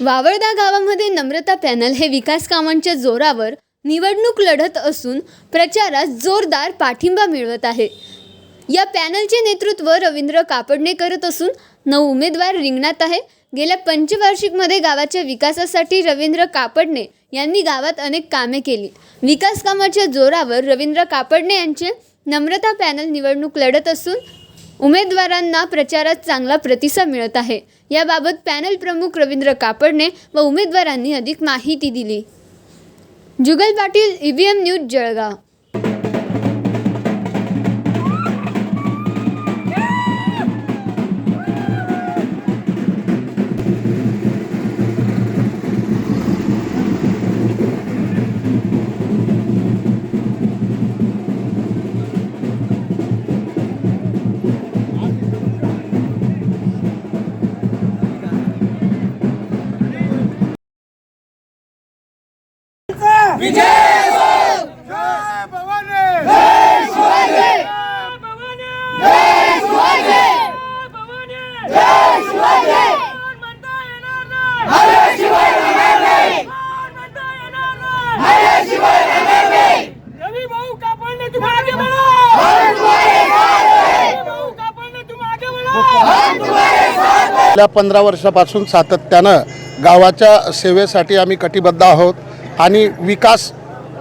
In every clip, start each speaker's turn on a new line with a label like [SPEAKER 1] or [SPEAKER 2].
[SPEAKER 1] वावळदा गावामध्ये नम्रता पॅनल हे विकास कामांच्या जोरावर निवडणूक लढत असून प्रचारात जोरदार पाठिंबा मिळवत आहे. या पॅनलचे नेतृत्व रवींद्र कापडणे करत असून नऊ उमेदवार रिंगणात आहे. गेल्या पंचवार्षिकमध्ये गावाच्या विकासासाठी रवींद्र कापडणे यांनी गावात अनेक कामे केली. विकास कामाच्या जोरावर रवींद्र कापडणे यांचे नम्रता पॅनल निवडणूक लढत असून उमेदवारांना प्रचारात चांगला प्रतिसाद मिळत आहे. याबाबत पॅनल प्रमुख रवींद्र कापडणे व उमेदवारांनी अधिक माहिती दिली. Jugal Patil EVM news Jalgaon.
[SPEAKER 2] गेल्या पंधरा वर्षापासून सातत्यानं गावाच्या सेवेसाठी आम्ही कटिबद्ध आहोत. आणि विकास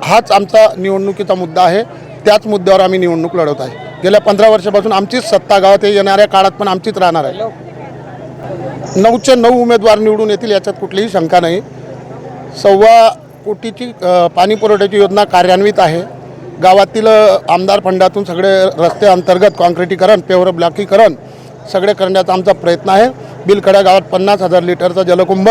[SPEAKER 2] हाच आमचा निवडणुकीचा मुद्दा आहे. त्याच मुद्द्यावर आम्ही निवडणूक लढवत आहे. गेल्या पंधरा वर्षापासून आमचीच सत्ता गावात येणाऱ्या काळात पण आमचीच राहणार आहे. नऊचे नऊ उमेदवार निवडून येतील याच्यात कुठलीही शंका नाही. सव्वा कोटीची पाणी पुरवठ्याची योजना कार्यान्वित आहे. गावातील आमदार फंडातून सगळे रस्ते अंतर्गत कॉन्क्रिटीकरण पेवर ब्लॉकीकरण सगळे करण्याचा आमचा प्रयत्न आहे. बिलखड्या गावात पन्नास हजार लिटरचा जलकुंभ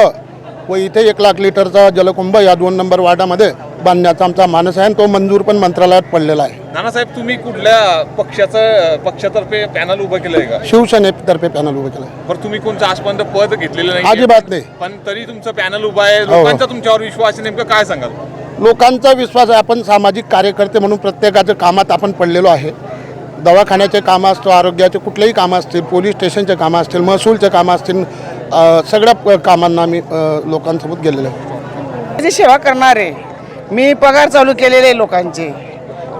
[SPEAKER 2] व इथे एक लाख लिटरचा जलकुंभ या दोन नंबर वार्डामध्ये बांधण्याचा आमचा मानस आहे आणि तो मंजूर पण मंत्रालयात पडलेला आहे.
[SPEAKER 3] नानासाहेब तुम्ही कुठल्या पक्षाचं पक्षातर्फे पॅनल उभं केलंय का?
[SPEAKER 2] शिवसेनेतर्फे पॅनल उभं केलं.
[SPEAKER 3] बरं तुम्ही कोणतं आजपर्यंत पद घेतलेलं नाही
[SPEAKER 2] अजिबात नाही.
[SPEAKER 3] पण तरी तुमचं पॅनल उभं आहे.
[SPEAKER 2] हो.
[SPEAKER 3] लोकांचा तुमच्यावर विश्वास आहे नेमकं काय सांगाल?
[SPEAKER 2] लोकांचा विश्वास आहे. आपण सामाजिक कार्यकर्ते म्हणून प्रत्येकाच्या कामात आपण पडलेलो आहे. दवाखान्याचे कामं असतो आरोग्याचे कुठलेही कामं असतील पोलीस स्टेशनचे कामं असतील महसूलचे कामं असतील सगळ्या प- कामांना आम्ही लोकांसोबत गेलेलो आहे.
[SPEAKER 4] माझी सेवा करणारे मी पगार चालू केलेले आहे लोकांचे.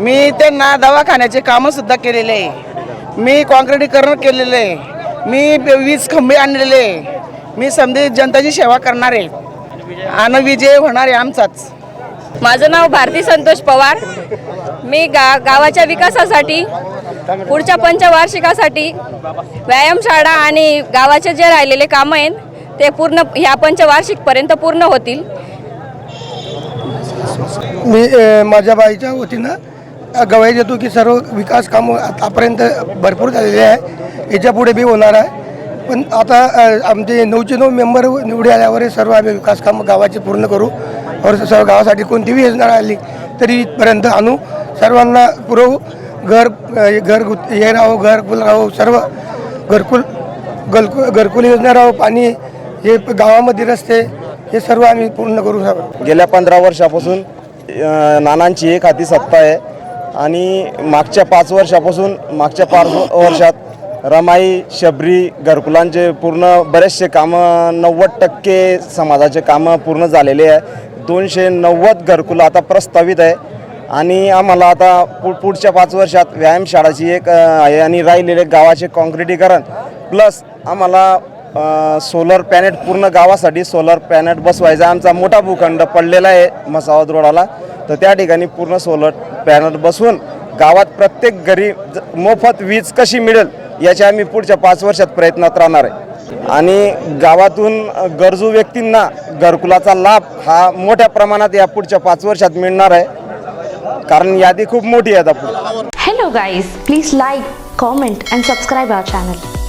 [SPEAKER 4] मी त्यांना दवाखान्याचे कामं सुद्धा केलेले आहे. मी कॉन्क्रिटीकरण केलेलं आहे. मी वीज खंबे आणलेले आहे. मी समजे जनताची सेवा करणार आहे. आणि विजय होणार आहे आमचाच.
[SPEAKER 5] माझं नाव भारती संतोष पवार. मी गा गावाच्या विकासासाठी पुढच्या पंचवार्षिकासाठी व्यायामशाळा आणि गावाचे जे राहिलेले कामं आहेत ते पूर्ण ह्या पंचवार्षिकपर्यंत पूर्ण होतील.
[SPEAKER 6] मी माझ्या बाईच्या वतीनं अ, गवाही देतो की सर्व विकास कामं आतापर्यंत भरपूर झालेले आहे. याच्यापुढे बी होणार आहे. पण आता आमचे नऊचे नऊ मेंबर निवडी आल्यावर सर्व आम्ही विकास कामं गावाचे पूर्ण करू. और सर्व गावासाठी कोणतीही योजना आली तरी इथपर्यंत आणू. सर्वांना पुरवू. घर घर हे राहो घरकुल राहो सर्व घरकुल गलकु घरकुल योजना राहो पाणी हे गावामध्ये रस्ते हे सर्व आम्ही पूर्ण करू शकतो
[SPEAKER 7] गेल्या पंधरा वर्षापासून नानांची एक हाती सत्ता आहे. आणि मागच्या पाच वर्षापासून मागच्या पाच वर्षात रमाई शबरी घरकुलांचे पूर्ण बरेचसे कामं नव्वद टक्के समाजाचे कामं पूर्ण झालेले आहे. दोनशे नव्वद घरकुलं आता प्रस्तावित आहे. आणि आम्हाला आता पु पुढच्या पाच वर्षात व्यायामशाळाची एक आहे आणि राहिलेले गावाचे काँक्रिटीकरण. प्लस आम्हाला सोलर पॅनेट पूर्ण गावासाठी सोलर पॅनेट बसवायचा आमचा मोठा भूखंड पडलेला आहे मसावत रोडाला. तर त्या ठिकाणी पूर्ण सोलर पॅनेट बसवून गावात प्रत्येक घरी ज- मोफत वीज कशी मिळेल याचे आम्ही पुढच्या पाच वर्षात प्रयत्नात राहणार आहे. आणि गावातून गरजू व्यक्तींना घरकुलाचा लाभ हा मोठ्या प्रमाणात या पुढच्या पाच वर्षात मिळणार आहे. कारण यादी खूप मोठी आहे
[SPEAKER 8] hello guys please like comment and subscribe our channel